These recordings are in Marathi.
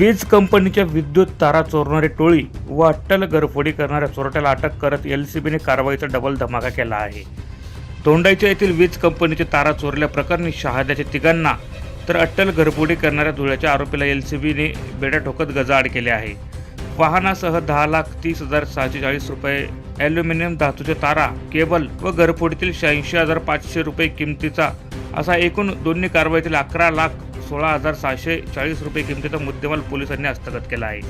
वीज कंपनीच्या विद्युत तारा चोरणारी टोळी व अट्टल घरफोडी करणाऱ्या चोरट्याला अटक करत एल सी बीने कारवाईचा डबल धमाका केला आहे. तोंडाईच्या येथील वीज कंपनीचे तारा चोरल्या प्रकरणी शहाद्याच्या तिघांना तर अट्टल घरफोडी करणाऱ्या धुळ्याच्या आरोपीला एल सी बीने बेड्या ठोकत गजाआड केले आहे. वाहनासह दहा लाख तीस हजार सहाशे चाळीस रुपये ॲल्युमिनियम धातूचे तारा केबल व घरफोडीतील शहाऐंशी हजार पाचशे रुपये किमतीचा असा एकूण दोन्ही कारवाईतील अकरा लाख सोळा हजार सहाशे चाळीस रुपये किमतीचा मुद्देमाल पोलिसांनी हस्तगत केला आहे.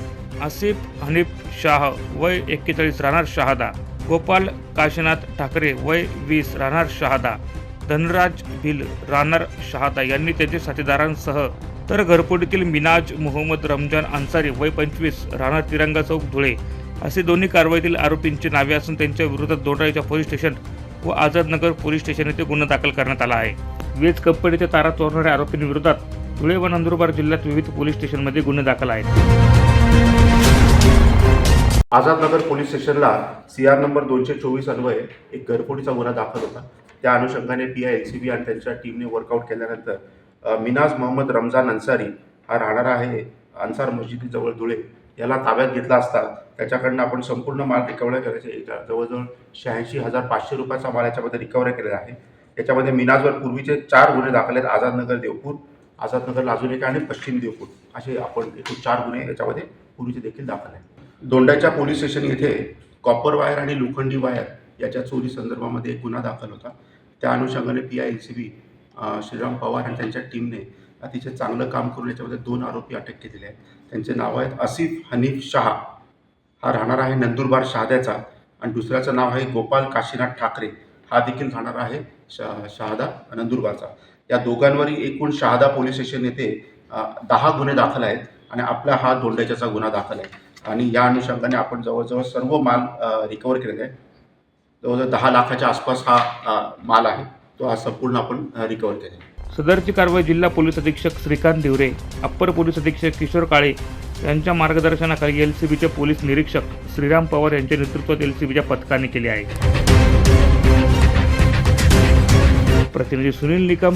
आसिफ हनीफ शाह वय एक्केचाळीस राहणार शहादा. गोपाल काशीनाथ ठाकरे वय वीस राहणार शहादा. धनराज भिल राहणार शहादा यांनी त्यांच्या साथीदारांसह तर घरपोटीतील मिनाज मोहम्मद रमजान अन्सारी वय पंचवीस राहणार तिरंगा चौक धुळे. असे दोन्ही कारवाईतील आरोपींची नावे असून त्यांच्या विरोधात दोंडाईच्या पोलीस स्टेशन व आझादनगर पोलीस स्टेशन येथे गुन्हा दाखल करण्यात आला आहे. वीज कंपनीच्या तारा चोरणाऱ्या आरोपींविरोधात धुळे व नंदुरबार जिल्ह्यात विविध पोलीस स्टेशनमध्ये गुन्हे दाखल आहेत. आझादनगर पोलीस स्टेशनला सी आर नंबर दोनशे चोवीस अन्वये एक घरफोडीचा गुन्हा दाखल होता. त्या अनुषंगाने P I L C B आणि त्यांच्या टीमने वर्कआउट केल्यानंतर मिनाज मोहम्मद रमजान अन्सारी हा राहणारा आहे अन्सार मस्जिदीजवळ धुळे. याला ताब्यात घेतला असता त्याच्याकडनं आपण संपूर्ण माल रिकवऱ्या करायचे. याच्या जवळजवळ शहाऐंशी हजार पाचशे रुपयाचा माल याच्यामध्ये रिकवऱ्या केलेला आहे. याच्यामध्ये मिनाजवर पूर्वीचे चार गुन्हे दाखल आहेत. आझादनगर देवपूर आझादनगरला अजून एक आणि पश्चिम देवपूर असे आपण एकूण चार गुन्हे याच्यामध्ये पूर्वीचे देखील दाखल आहेत. दोंडाच्या पोलीस स्टेशन येथे कॉपर वायर आणि लोखंडी वायर याच्या चोरी संदर्भामध्ये एक गुन्हा दाखल होता. त्या अनुषंगाने P I L C B Shriram Pawar आणि त्यांच्या टीमने अतिशय चांगलं काम करून याच्यामध्ये दोन आरोपी अटक केलेले आहेत. त्यांचे नाव आहेत आसिफ हनीफ शहा. हा राहणार आहे नंदुरबार शहाद्याचा आणि दुसऱ्याचं नाव आहे गोपाल काशीनाथ ठाकरे. हा देखील राहणार आहे शहा शहादा नंदुरबारचा. या दोघांवरही एकूण शहादा पोलीस स्टेशन येथे दहा गुन्हे दाखल आहेत आणि आपला हा दोंडाच्याचा गुन्हा दाखल आहे. आणि या अनुषंगाने आपण जवळजवळ सर्व माल रिकवर केलेला आहे जवळजवळ दहा लाखाच्या आसपास हा माल आहे. तो हा संपूर्ण आपण रिकवर केलेला आहे. सदरची कारवाई जिल्हा पोलीस अधीक्षक श्रीकांत दिवरे अप्पर पोलीस अधीक्षक किशोर काळे यांच्या मार्गदर्शनाखाली एल सी बीचे पोलीस निरीक्षक श्रीराम पवार यांच्या नेतृत्वात एल सी बीच्या पथकाने केली आहे. प्रतिनिधी सुनील निकम